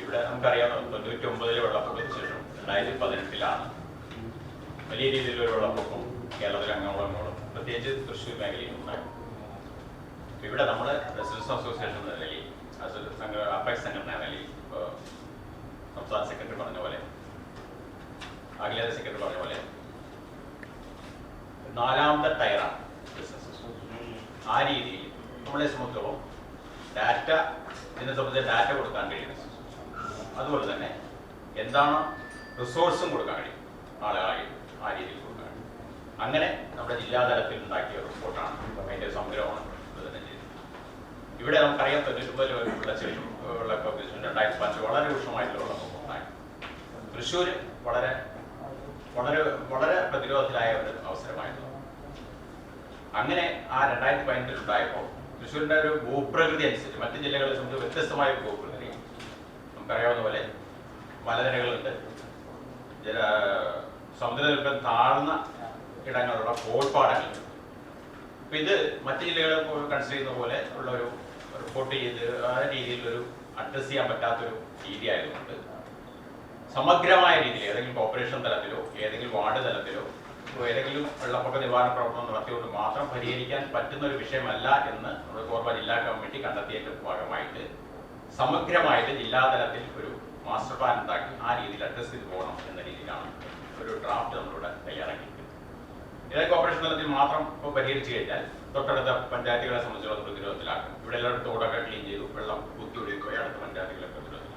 ഇവിടെ നമുക്കറിയാം തൊണ്ണൂറ്റി ഒമ്പതിലെ വെള്ളപ്പൊക്കത്തിന് ശേഷം രണ്ടായിരത്തി പതിനെട്ടിലാണ് വലിയ രീതിയിലൊരു വെള്ളപ്പൊക്കം കേരളത്തിൽ അങ്ങോളം ഇങ്ങോളം പ്രത്യേകിച്ച് തൃശ്ശൂർ മേഖലയിൽ ഉണ്ടായി ഇവിടെ നമ്മൾ റെസിഡൻസ് അസോസിയേഷൻ എന്ന നിലയിൽ അപെക്സ് സംഘടന നിലയിൽ സംസ്ഥാന സെക്രട്ടറി പറഞ്ഞ പോലെ അഖിലേന്ത്യാ സെക്രട്ടറി പറഞ്ഞ പോലെ നാലാമത്തെ ടയറാണ്. ആ രീതിയിൽ നമ്മളെ സംബന്ധിച്ചോളം ഡാറ്റ ഇതിനെ സംബന്ധിച്ച് ഡാറ്റ കൊടുക്കാൻ കഴിയുന്നത്. അതുപോലെ തന്നെ എന്താണ് റിസോഴ്സും കൊടുക്കാൻ കഴിയും. ആളുകളായി ആ രീതിയിൽ കൊടുക്കാൻ കഴിയും. അങ്ങനെ നമ്മുടെ ജില്ലാതലത്തിൽ ഉണ്ടാക്കിയ റിപ്പോർട്ടാണ് അതിന്റെ സംഗ്രഹമാണ് ഇവിടെ നമുക്കറിയാം തൊണ്ണൂറ്റൊമ്പതിൽ വെള്ളച്ചെടി വെള്ളപ്പൊക്കം രണ്ടായിരത്തി പത്ത് വളരെ രൂക്ഷമായിട്ടുള്ള ഉണ്ടായി തൃശ്ശൂർ വളരെ വളരെ വളരെ പ്രതിരോധത്തിലായ ഒരു അവസരമായിരുന്നു. അങ്ങനെ ആ രണ്ടായിരത്തി പതിനെട്ടിൽ ഉണ്ടായപ്പോൾ തൃശ്ശൂരിന്റെ ഒരു ഭൂപ്രകൃതി അനുസരിച്ച് മറ്റു ജില്ലകളെ സംബന്ധിച്ച് വ്യത്യസ്തമായ ഒരു ഭൂപ്രകൃതി നമുക്കറിയാവുന്ന പോലെ മലനിരകളുണ്ട്. ജല സമുദ്രനിരപ്പിൽ താഴ്ന്ന ഇടങ്ങളുള്ള കോൾപ്പാടങ്ങളുണ്ട്. അപ്പൊ ഇത് മറ്റു ജില്ലകളെ കൺസിഡർ ചെയ്യുന്ന പോലെ ഉള്ള ഒരു റിപ്പോർട്ട് ചെയ്ത് ആ രീതിയിൽ ഒരു അഡ്രസ് ചെയ്യാൻ പറ്റാത്തൊരു രീതി ആയതുകൊണ്ട് സമഗ്രമായ രീതിയിൽ ഏതെങ്കിലും കോർപ്പറേഷൻ തലത്തിലോ ഏതെങ്കിലും വാർഡ് തലത്തിലോ ഏതെങ്കിലും വെള്ളപ്പൊക്ക നിവാരണ പ്രവർത്തനം നടത്തിക്കൊണ്ട് മാത്രം പരിഹരിക്കാൻ പറ്റുന്ന ഒരു വിഷയമല്ല എന്ന് നമ്മുടെ കോർബ ജില്ലാ കമ്മിറ്റി കണ്ടെത്തിയതിന്റെ ഭാഗമായിട്ട് സമഗ്രമായിട്ട് ജില്ലാതലത്തിൽ ഒരു മാസ്റ്റർ പ്ലാൻ ഉണ്ടാക്കി ആ രീതിയിൽ അഡ്രസ് ചെയ്ത് പോകണം എന്ന രീതിയിലാണ് ഒരു ഡ്രാഫ്റ്റ് നമ്മളിവിടെ തയ്യാറാക്കിയിരിക്കുന്നത്. ഇതേ കോർപ്പറേഷൻ തലത്തിൽ മാത്രം ഇപ്പോൾ പരിഹരിച്ചു കഴിഞ്ഞാൽ തൊട്ടടുത്ത പഞ്ചായത്തുകളെ സംബന്ധിച്ചുള്ള പ്രതിരോധത്തിലാക്കും ഇവിടെ എല്ലായിടത്തും തോടൊക്കെ ക്ലീൻ ചെയ്തു വെള്ളം കുത്തി ഒഴുകിപ്പോയി അടുത്ത പഞ്ചായത്തുകളെ പ്രതിരോധത്തിലാക്കും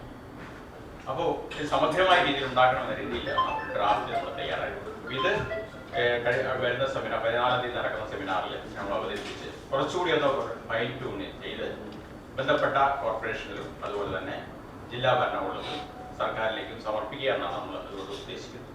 അപ്പോൾ സമഗ്രമായ രീതിയിൽ ഉണ്ടാക്കണമെന്ന രീതിയിൽ ഡ്രാഫ്റ്റ് നമ്മൾ തയ്യാറായിട്ടുണ്ട് ഇത് വരുന്ന സെമിനാർ പതിനാലാം തീയതി നടക്കുന്ന സെമിനാറിൽ നമ്മൾ അവതരിപ്പിച്ച് കുറച്ചുകൂടി ഒന്ന് ഫൈൻ ട്യൂൺ ചെയ്ത് ബന്ധപ്പെട്ട കോർപ്പറേഷനിലും അതുപോലെ തന്നെ ജില്ലാ ഭരണകൂടത്തിലും സർക്കാരിലേക്കും സമർപ്പിക്കുക എന്നാണ് നമ്മൾ അതുകൊണ്ട് ഉദ്ദേശിക്കുന്നത്.